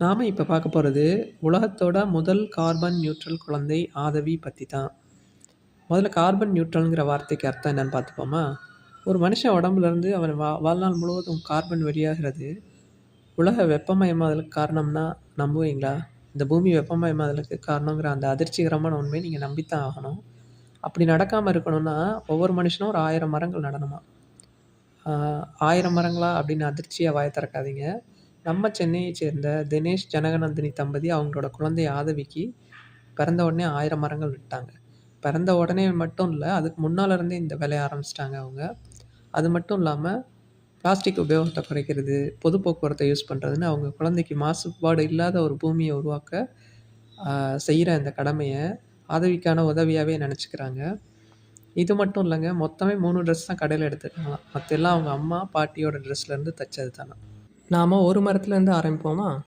நாம் இப்போ பார்க்க போகிறது உலகத்தோட முதல் கார்பன் நியூட்ரல் குழந்தை ஆதவி பற்றி தான் முதல்ல கார்பன் நியூட்ரல்ங்கிற வார்த்தைக்கு அர்த்தம் என்னன்னு பார்த்துப்போமா? ஒரு மனுஷன் உடம்புலேருந்து அவன் வா வாழ்நாள் முழுவதும் கார்பன் வெளியாகிறது. உலக வெப்பமயமாதலுக்கு காரணம்னா நம்புவீங்களா? இந்த பூமி வெப்பமயமாதலுக்கு காரணங்கிற அந்த அதிர்ச்சிகரமான உண்மையை நீங்கள் நம்பித்தான் ஆகணும். அப்படி நடக்காமல் இருக்கணும்னா ஒவ்வொரு மனுஷனும் ஒரு ஆயிரம் மரங்கள் நடணுமா? ஆயிரம் மரங்களா அப்படின்னு அதிர்ச்சியாக வாய திறக்காதீங்க. நம்ம சென்னையை சேர்ந்த தினேஷ் ஜனகநந்தினி தம்பதி அவங்களோட குழந்தை ஆதவிக்கு பிறந்த உடனே ஆயிரம் மரங்கள் விட்டாங்க. பிறந்த உடனே மட்டும் இல்லை அதுக்கு முன்னால் இருந்தே இந்த வேலையை ஆரம்பிச்சிட்டாங்க அவங்க. அது மட்டும் இல்லாமல் பிளாஸ்டிக் உபயோகத்தை குறைக்கிறது பொது போக்குவரத்தை யூஸ் பண்ணுறதுன்னு அவங்க குழந்தைக்கு மாசுபாடு இல்லாத ஒரு பூமியை உருவாக்க செய்கிற இந்த கடமையை ஆதவிக்கான உதவியாகவே நினச்சிக்கிறாங்க. இது மட்டும் இல்லைங்க மொத்தமே மூணு ட்ரெஸ் தான் கடையில் எடுத்துருக்காங்களாம். மற்ற எல்லாம் அவங்க அம்மா பாட்டியோட ட்ரெஸ்லேருந்து தைச்சது தானே நாம் ஒரு மரத்துலேருந்து ஆரம்பிப்போமா?